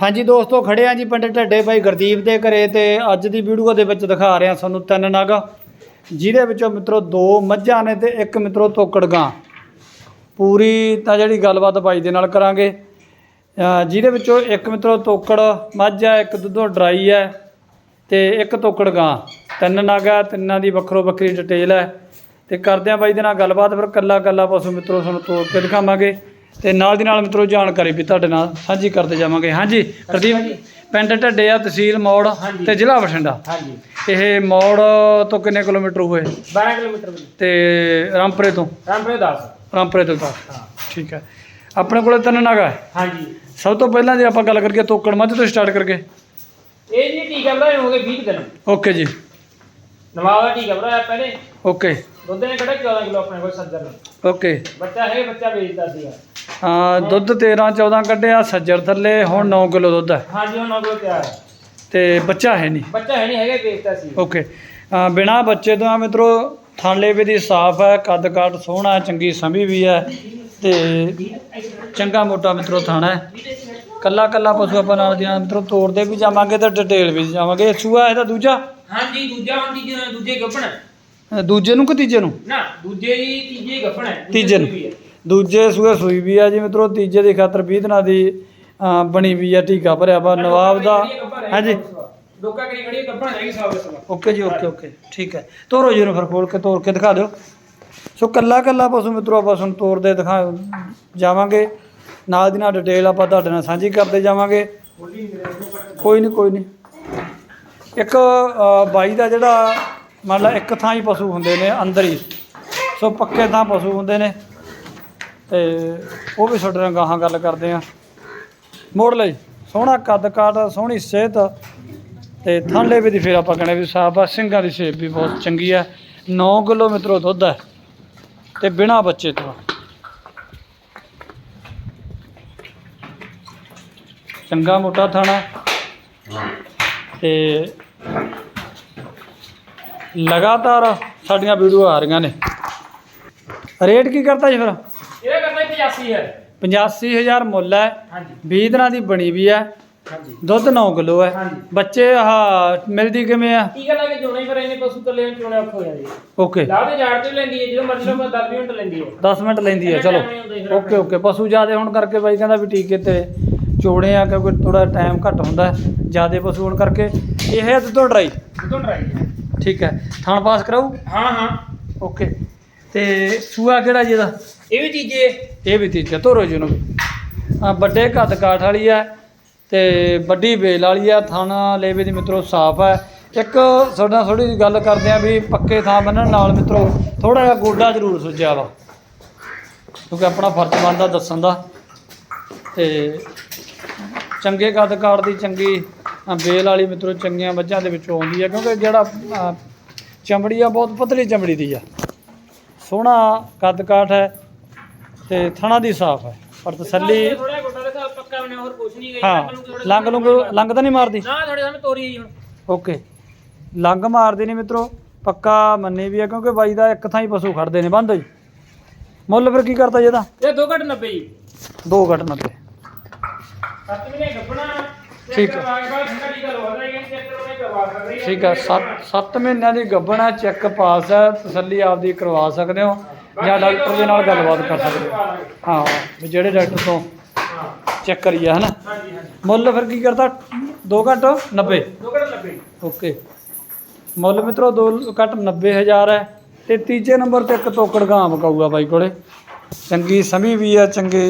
ਹਾਂਜੀ ਦੋਸਤੋ, ਖੜੇ ਆ ਜੀ ਪਿੰਡ ਢੱਡੇ ਭਾਈ ਗੁਰਦੀਪ ਦੇ ਘਰੇ ਤੇ ਅੱਜ ਦੀ ਵੀਡੀਓ ਦੇ ਵਿੱਚ ਦਿਖਾ ਰਹੇ ਆ ਤੁਹਾਨੂੰ ਤਿੰਨ ਨਗ, ਜਿਹਦੇ ਵਿੱਚੋਂ ਮਿੱਤਰੋ ਦੋ ਮੱਝਾਂ ਨੇ ਤੇ ਇੱਕ ਮਿੱਤਰੋ ਤੋਕੜ ਗਾਂ ਪੂਰੀ ਤਾਂ ਜਿਹੜੀ ਗੱਲਬਾਤ ਬਾਈ ਦੇ ਨਾਲ ਕਰਾਂਗੇ। ਜਿਹਦੇ ਵਿੱਚੋਂ ਇੱਕ ਮਿੱਤਰੋ ਤੋਕੜ ਮੱਝ ਆ ਇੱਕ ਦੁੱਧੋਂ ਡਰਾਈ ਹੈ ਤੇ ਇੱਕ ਤੋਕੜ ਗਾਂ ਤਿੰਨ ਨਗ ਆ ਤਿੰਨਾਂ ਦੀ ਵੱਖਰੋ ਵੱਖਰੀ ਡਿਟੇਲ ਹੈ। ਤੇ ਕਰਦੇ ਆ ਬਾਈ ਦੇ ਨਾਲ ਗੱਲਬਾਤ, ਫਿਰ ਕੱਲਾ ਕੱਲਾ ਪਸ਼ੂ ਮਿੱਤਰੋ ਤੁਹਾਨੂੰ ਤੋੜ ਕੇ ਦਿਖਾਵਾਂਗੇ। ਤੇ ਨਾਲ ਦੀ ਨਾਲ ਮਿੱਤਰੋ ਜਾਣਕਾਰੀ ਵੀ ਤੁਹਾਡੇ ਨਾਲ ਸਾਂਝੀ ਕਰਦੇ ਜਾਵਾਂਗੇ। ਹਾਂਜੀ ਪ੍ਰਦੀਪ ਪਿੰਡ ਢੱਡੇ ਆ ਤਹਿਸੀਲ ਮੌੜ। ਤੇ ਜ਼ਿਲ੍ਹਾ ਬਠਿੰਡਾ। ਹਾਂਜੀ। ਇਹ ਮੌੜ ਤੋਂ ਕਿੰਨੇ ਕਿਲੋਮੀਟਰ ਹੋਏ? 12 ਕਿਲੋਮੀਟਰ ਤੇ ਰਾਮਪੁਰੇ ਤੋਂ? ਰਾਮਪੁਰੇ 10 ਰਾਮਪੁਰੇ ਤੋਂ ਤਾਂ ਹਾਂ। ਠੀਕ ਹੈ। ਆਪਣੇ ਕੋਲੇ ਤਿੰਨ ਨਾਗਾ ਹੈ? ਹਾਂਜੀ। ਸਭ ਤੋਂ ਪਹਿਲਾਂ ਜੇ ਆਪਾਂ ਗੱਲ ਕਰੀਏ ਤੋਕੜ ਮੱਝ ਤੋਂ ਸਟਾਰਟ ਕਰਕੇ। ਇਹ ਜੀ ਟੀਕਾ ਭਰਾਏ ਹੋ ਗਏ 20 ਕੁ ਦਿਨ। ਓਕੇ ਜੀ। ਨਵਾਬ ਦਾ ਟੀਕਾ ਭਰਾਇਆ ਪਹਿਲੇ ਓਕੇ। ਦੁੱਧ ਨੇ ਕਿਹੜਾ 14 ਕਿਲੋ ਆਪਣੇ ਕੋਲ ਸੱਜਰ ਓਕੇ। ਬੱਚਾ ਹੈ ਬੱਚਾ ਵੇਚਦਾ ਸੀਗਾ। ਦੁੱਧ 13 14 ਕੱਢਿਆ ਸੱਜਰ ਥੱਲੇ ਹੁਣ 9 ਕਿਲੋ ਦੁੱਧ ਹੈ। ਹਾਂਜੀ ਉਹਨਾਂ ਕੋਲ ਤਿਆਰ ਹੈ। ਤੇ ਬੱਚਾ ਹੈ ਨਹੀਂ। ਬੱਚਾ ਹੈ ਨਹੀਂ ਹੈਗਾ ਵੇਚਦਾ ਸੀ। ਓਕੇ। ਬਿਨਾਂ ਬੱਚੇ ਤੋਂ ਆ ਮਿੱਤਰੋ ਥਾਲੇ ਵੀ ਦੀ ਸਾਫ਼ ਹੈ ਕੱਦ ਕਾਠ ਸੋਹਣਾ ਚੰਗੀ ਸੰਭੀ ਵੀ ਹੈ ਤੇ ਚੰਗਾ ਮੋਟਾ ਮਿੱਤਰੋ ਥਾਣਾ ਹੈ। ਕੱਲਾ ਕੱਲਾ ਪਸ਼ੂ ਆਪਾਂ ਨਾਲ ਦੀਆਂ ਮਿੱਤਰੋ ਤੋੜਦੇ ਵੀ ਜਾਵਾਂਗੇ ਤੇ ਡਿਟੇਲ ਵੀ ਜਾਵਾਂਗੇ। ਸੂਆ ਇਹਦਾ ਦੂਜਾ? ਹਾਂਜੀ ਦੂਜਾ ਹੁਣ ਤੀਜੇ ਦੂਜੇ ਗੱਭਣ ਹੈ। ਅ, ਦੂਜੇ ਨੂੰ ਕਿ ਤੀਜੇ ਨੂੰ? ਨਾ ਦੂਜੇ ਦੀ ਤੀਜੇ ਦੂਜੇ ਤੀਜੇ ਨੂੰ। ਦੂਜੇ ਸੂਏ ਸੂਈ ਵੀ ਆ ਜੀ ਮਿੱਤਰੋ ਤੀਜੇ ਦੀ ਖਾਤਰ 20 ਦਿਨਾਂ ਦੀ ਬਣੀ ਵੀ ਆ ਟੀਕਾ ਭਰਿਆ ਵਾ ਨਵਾਬ ਦਾ। ਹਾਂਜੀ। ਡੋਕਾ ਕਰੀ ਖੜੀ ਗੱਭਣ ਹੈਗੀ ਸਾਬ ਇਸ ਵਾਰ ਓਕੇ ਜੀ ਓਕੇ ਓਕੇ। ਠੀਕ ਹੈ। ਤੋਰੋ ਜੀ ਨੂੰ ਫਿਰ ਖੋਲ ਕੇ ਤੋੜ ਕੇ ਦਿਖਾ ਦਿਓ। ਸੋ ਕੱਲਾ ਕੱਲਾ ਪਸ਼ੂ ਮਿੱਤਰੋ ਆਪਾਂ ਤੁਹਾਨੂੰ ਤੋੜਦੇ ਦਿਖਾ ਜਾਵਾਂਗੇ। ਨਾਲ ਦੀ ਨਾਲ ਡਿਟੇਲ ਆਪਾਂ ਤੁਹਾਡੇ ਨਾਲ ਸਾਂਝੀ ਕਰਦੇ ਜਾਵਾਂਗੇ। ਕੋਈ ਨਹੀਂ ਕੋਈ ਨਹੀਂ ਇੱਕ ਅ, ਬਾਈ ਦਾ ਜਿਹੜਾ ਮੰਨ ਲਾ ਇੱਕ ਥਾਂ ਹੀ ਪਸ਼ੂ ਹੁੰਦੇ ਨੇ ਅੰਦਰ ਹੀ। ਸੋ ਪੱਕੇ ਥਾਂ ਪਸ਼ੂ ਹੁੰਦੇ ਨੇ। ਤੇ ਉਹ ਵੀ ਤੁਹਾਡੇ ਨਾਲ ਗਾਹਾਂ ਗੱਲ ਕਰਦੇ ਆ ਮੋੜ ਲਈ। ਸੋਹਣਾ ਕੱਦ ਕਾਠ, ਸੋਹਣੀ ਸਿਹਤ ਤੇ ਥਾਂਲੇ ਵੀ ਦੀ ਫਿਰ ਆਪਾਂ ਕਹਿੰਦੇ ਵੀ ਸਾਫ਼ ਆ ਸਿੰਘਾਂ ਦੀ ਸ਼ੇਪ ਵੀ ਬਹੁਤ ਚੰਗੀ ਹੈ। 9 ਕਿਲੋ ਮਿੱਤਰੋ ਦੁੱਧ ਹੈ ਤੇ ਬਿਨਾ ਬੱਚੇ ਤੋਂ। ਚੰਗਾ ਮੋਟਾ ਥਾਣਾ। ਤੇ ਲਗਾਤਾਰ ਸਾਡੀਆਂ ਵੀਡੀਓ ਆ ਰਹੀਆਂ ਨੇ। ਰੇਟ ਕੀ ਕਰਤਾ ਜੀ ਫਿਰ? ਇਹਦਾ ਕਰਨਾ 85 ਹੈ 85000 ਮੁੱਲ ਹੈ। ਹਾਂਜੀ। 20 ਦਿਨਾਂ ਦੀ ਬਣੀ ਵੀ ਹੈ। ਹਾਂਜੀ। ਦੁੱਧ 9 ਕਿਲੋ ਹੈ। ਹਾਂਜੀ। ਬੱਚੇ ਆਹ ਮਿਲਦੀ ਕਿਵੇਂ ਆ? ਟੀਕਾ ਲਾ ਕੇ ਚੋਣਾ ਹੀ ਫਿਰ ਇਹਨੇ ਪਸ਼ੂ ਕੱਲੇ ਨੂੰ ਚੋਣਾ ਔਖਾ ਹੋ ਜਾਂਦੀ ਹੈ ਓਕੇ। ਲਾਹ ਤੇ ਝਾੜ ਤੇ ਵੀ ਲੈਂਦੀ ਹੈ ਜਦੋਂ ਮਰਜ਼ੀ ਲਓ 10 ਮਿੰਟ ਲੈਂਦੀ ਹੈ। 10 ਮਿੰਟ ਲੈਂਦੀ ਹੈ ਚਲੋ। ਜੀ ਓਕੇ ਓਕੇ। ਪਸ਼ੂ ਜ਼ਿਆਦੇ ਹੋਣ ਕਰਕੇ ਬਾਈ ਕਹਿੰਦਾ ਵੀ ਟੀਕੇ ਤੇ ਚੋੜੇ ਆ ਕਿਉਂਕਿ ਥੋੜਾ ਟਾਈਮ ਘੱਟ ਹੁੰਦਾ ਜ਼ਿਆਦੇ ਪਸ਼ੂ ਹੋਣ ਕਰਕੇ। ਇਹ ਹੈ ਦੁੱਧੋਂ ਡਰਾਈ? ਦੁੱਧ ਡਰਾਈ ਠੀਕ ਹੈ। ਥਾਣ ਪਾਸ ਕਰਾਊ? ਹਾਂ ਹਾਂ। ਓਕੇ। ਤੇ ਸੂਆ ਕਿਹੜਾ ਜੀ ਇਹਦਾ? ਇਹ ਵੀ ਚੀਜ਼ੇ ਇਹ ਵੀ ਤੀਜਾ ਤੋਰੋ ਜੀ ਨੂੰ ਆ ਵੱਡੇ ਕੱਦ ਕਾਠ ਵਾਲੀ ਹੈ ਤੇ ਵੱਡੀ ਬੇਲ ਵਾਲੀ ਆ ਥਾਣਾ ਲੇਵੇ ਦੀ ਮਿੱਤਰੋ ਸਾਫ਼ ਹੈ। ਇੱਕ ਤੁਹਾਡਾ ਥੋੜੀ ਜਿਹੀ ਗੱਲ ਕਰਦੇ ਆ ਵੀ ਪੱਕੇ ਥਾਂ ਬੰਨਣ ਨਾਲ ਮਿੱਤਰੋ ਥੋੜਾ ਜਿਹਾ ਗੋਡਾ ਜ਼ਰੂਰ ਸੁੱਜਿਆ ਵਾ। ਕਿਉਂਕਿ ਆਪਣਾ ਫਰਜ਼ ਬਣਦਾ ਦੱਸਣ ਦਾ। ਤੇ ਚੰਗੇ ਕੱਦ ਕਾਠ ਦੀ ਚੰਗੀ ਬੇਲ ਵਾਲੀ ਮਿੱਤਰੋ ਚੰਗੀਆਂ ਮੱਝਾਂ ਦੇ ਵਿੱਚੋਂ ਆਉਂਦੀ ਹੈ ਕਿਉਂਕਿ ਜਿਹੜਾ ਚਮੜੀ ਆ ਬਹੁਤ ਪਤਲੀ ਚਮੜੀ ਦੀ ਆ। ਸੋਹਣਾ ਕੱਦ ਕਾਠ ਹੈ ਤੇ ਥਣਾ ਦੀ ਸਾਫ਼ ਹੈ ਪਰ ਤਸੱਲੀ ਥੋੜਾ ਗੋਟਾ ਦੇਖਾ ਪੱਕਾ ਬਣੇ ਹੋਰ ਕੁਝ ਨਹੀਂ ਗਈ ਹਾਂ ਲੰਗ ਲੁੰਗ ਲੰਗ ਤਾਂ ਨਹੀਂ ਮਾਰਦੀ। ਨਾ ਥੋੜੇ ਸਾਹਮਣੇ ਤੋਰੀ ਜੀ ਹੁਣ। ਓਕੇ। ਲੰਗ ਮਾਰਦੀ ਨਹੀਂ ਮਿੱਤਰੋ ਪੱਕਾ ਮੰਨੇ ਵੀ ਹੈ ਕਿਉਂਕਿ ਬਾਈ ਦਾ ਇੱਕ ਥਾਂ ਹੀ ਪਸ਼ੂ ਖੜਦੇ ਨੇ ਬੰਦ ਜੀ। ਮੁੱਲ ਫਿਰ ਕੀ ਕਰਤਾ ਜੀ ਇਹਦਾ? ਇਹ 2 ਘਟ 90 ਜੀ। ਦੋ ਘਟ 90 ਸੱਤ ਮਹੀਨੇ ਗੱਪਣਾ। ਠੀਕ ਹੈ। ਠੀਕ ਹੈ 7 7 ਮਹੀਨਿਆਂ ਦੀ ਗੱਭਣ ਚੈੱਕ ਪਾਸ ਹੈ ਤਸੱਲੀ ਆਪਦੀ ਕਰਵਾ ਸਕਦੇ ਹੋ ਜਾਂ ਡਾਕਟਰ ਦੇ ਨਾਲ ਗੱਲਬਾਤ ਕਰ ਸਕਦੇ ਹੋ। ਹਾਂ ਵੀ ਜਿਹੜੇ ਡਾਕਟਰ ਤੋਂ ਚੈੱਕ ਕਰੀਏ ਹਨਾ? ਹਾਂਜੀ ਹਾਂਜੀ। ਮੁੱਲ ਫਿਰ ਕੀ ਕਰਤਾ 2 ਘਟ 90 2 ਘਟ 90 ਓਕੇ। ਮੁੱਲ ਮਿੱਤਰੋ 2 ਘੱਟ 90000 ਹੈ ਤੇ ਤੀਜੇ ਨੰਬਰ ਤੇ ਇੱਕ ਤੋਕੜ ਗਾਂ ਮਕਾਊਗਾ ਬਾਈ ਕੋਲੇ। ਚੰਗੀ ਸਮੀ ਵੀ ਹੈ ਚੰਗੇ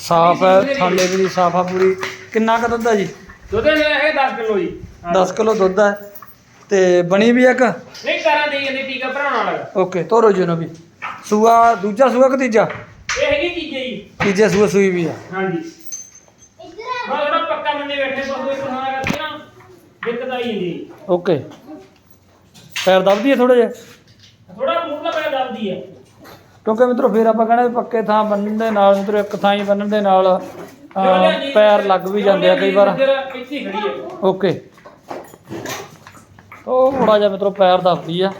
ਸਾਫ਼ ਹੈ ਥਾਲੇ ਵੀ ਸਾਫ਼ ਆ ਪੂਰੀ। ਕਿੰਨਾ ਕੁ ਦੁੱਧ ਜੀ? ਦੁੱਧ ਇਹ ਹੈ 10 ਕਿਲੋ ਜੀ। 10 ਕਿਲੋ ਦੁੱਧ ਹੈ ਤੇ ਬਣੀ ਵੀ ਇੱਕ? ਨਹੀਂ ਕਰਾਂ ਦੇ ਜਾਂਦੇ ਟੀਕਾ ਭਰਾਉਣ ਵਾਲਾ। ਓਕੇ ਤੋਰੋ ਜੀ ਨੂੰ ਵੀ। ਸੂਆ ਦੂਜਾ ਸੂਆ ਕਿ ਤੀਜਾ? ਇਹ ਹੈਗੀ ਚੀਜ਼ੇ ਜੀ। ਤੀਜੇ ਸੂਆ ਸੂਈ ਵੀ ਆ। ਹਾਂਜੀ। ਮੈਂ ਥੋੜਾ ਪੱਕਾ ਮੰਨੇ ਬੈਠੇ ਬਹੁਤ ਇੱਕ ਕਰਦੀ ਨਾ ਦਿੱਕਤ ਆਈ ਜਾਂਦੀ ਓਕੇ। ਪੈਰ ਦਬਦੀ ਹੈ ਥੋੜੇ ਜਿਹਾ? ਥੋੜਾ ਮੂੰਹ ਦਾ ਪੈਰ ਦਬਦੀ ਹੈ ਕਿਉਂਕਿ ਮਿੱਤਰੋ ਫਿਰ ਆਪਾਂ ਕਹਿੰਦੇ ਪੱਕੇ ਥਾਂ ਬੰਨਣ ਦੇ ਨਾਲ ਮਿੱਤਰੋ ਇੱਕ ਥਾਂ ਹੀ ਬੰਨਣ ਦੇ ਨਾਲ ਪੈਰ ਲੱਗ ਵੀ ਜਾਂਦੇ ਆ ਕਈ ਵਾਰ। ਇੱਥੇ ਹੀ ਖੜੀ ਹੈ। ਓਕੇ। ਉਹ ਥੋੜਾ ਜਿਹਾ ਮਿੱਤਰੋ ਪੈਰ ਦੱਬਦੀ ਆ।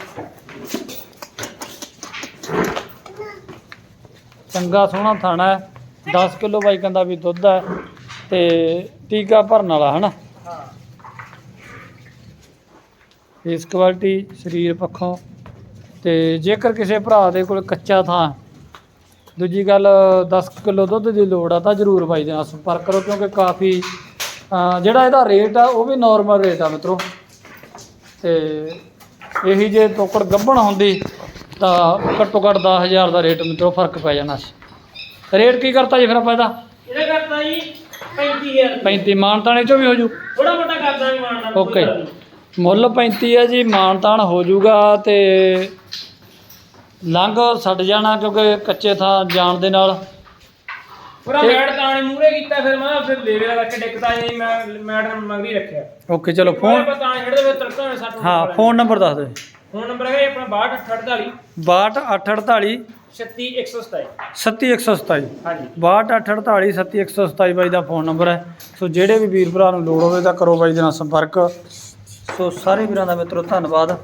ਚੰਗਾ ਸੋਹਣਾ ਥਾਣਾ ਹੈ। 10 ਕਿਲੋ ਬਾਈ ਕਹਿੰਦਾ ਵੀ ਦੁੱਧ ਹੈ ਤੇ ਟੀਕਾ ਭਰਨ ਵਾਲਾ ਹਨਾ? ਇਸ ਕੁਆਲਿਟੀ ਸਰੀਰ ਪੱਖੋਂ। ਤੇ ਜੇਕਰ ਕਿਸੇ ਭਰਾ ਦੇ ਕੋਲ ਕੱਚਾ ਥਾਂ ਦੂਜੀ ਗੱਲ 10 ਕਿਲੋ ਦੁੱਧ ਦੀ ਲੋੜ ਆ ਤਾਂ ਜ਼ਰੂਰ ਬਾਈ ਦੇ ਨਾਲ ਸੰਪਰਕ ਕਰੋ ਕਿਉਂਕਿ ਕਾਫੀ ਜਿਹੜਾ ਇਹਦਾ ਰੇਟ ਆ ਉਹ ਵੀ ਨਾਰਮਲ ਰੇਟ ਆ ਮਿੱਤਰੋ। ਤੇ ਇਹੀ ਜੇ ਤੋਕੜ ਗੱਭਣ ਹੁੰਦੀ ਤਾਂ ਘੱਟੋ ਘੱਟ 10000 ਦਾ ਰੇਟ ਮਿੱਤਰੋ ਫ਼ਰਕ ਪੈ ਜਾਣਾ ਸੀ। ਰੇਟ ਕੀ ਕਰਤਾ ਜੀ ਫਿਰ ਆਪਾਂ ਇਹਦਾ? ਇਹਦਾ ਕਰਤਾ ਜੀ 35000 35 ਮਾਨਤਾਣੇ ਚੋਂ ਵੀ ਹੋ ਜੂ? ਥੋੜਾ ਮੋਟਾ ਕਰਦਾ ਵੀ ਮਾਰਦਾ ਓਕੇ। ਮੁੱਲ 35 ਹੈ ਜੀ ਮਾਨਤਾਨ ਹੋ ਜਾਊਗਾ ਤੇ ਲੰਘ ਛੱਡ ਜਾਣਾ ਕਿਉਂਕਿ ਕੱਚੇ ਥਾਂ ਜਾਣ ਦੇ ਨਾਲ। ਪੂਰਾ ਤੇ- ਮੈਡ ਤਾਣੇ ਮੂਰੇ ਕੀਤਾ ਫਿਰ ਮੈਂ ਫਿਰ ਲੇਵੇ ਦਾ ਰੱਖ ਡਿੱਕਦਾ ਜੀ ਮੈਂ ਮੈਡ ਮੰਗਰੀ ਰੱਖਿਆ। ਓਕੇ ਚਲੋ ਫੋਨ ਪਤਾ ਨਹੀਂ ਛੱਡਦੇ ਫਿਰ ਤੜਕਾ ਸੱਟ ਹਾਂ ਫੋਨ ਨੰਬਰ ਦੱਸ ਦਿਓ ਫੋਨ ਨੰਬਰ ਹੈ ਆਪਣਾ 6248 62848 36127 37127 ਹਾਂਜੀ। 622848 37127 ਬਾਈ ਦਾ ਫੋਨ ਨੰਬਰ ਹੈ। ਸੋ ਜਿਹੜੇ ਵੀ ਵੀਰ ਭਰਾ ਨੂੰ ਲੋੜ ਹੋਵੇ ਤਾਂ ਕਰੋ ਬਾਈ ਦੇ ਨਾਲ ਸੰਪਰਕ। ਸੋ ਸਾਰੇ ਵੀਰਾਂ ਦਾ ਮਿੱਤਰੋ ਧੰਨਵਾਦ।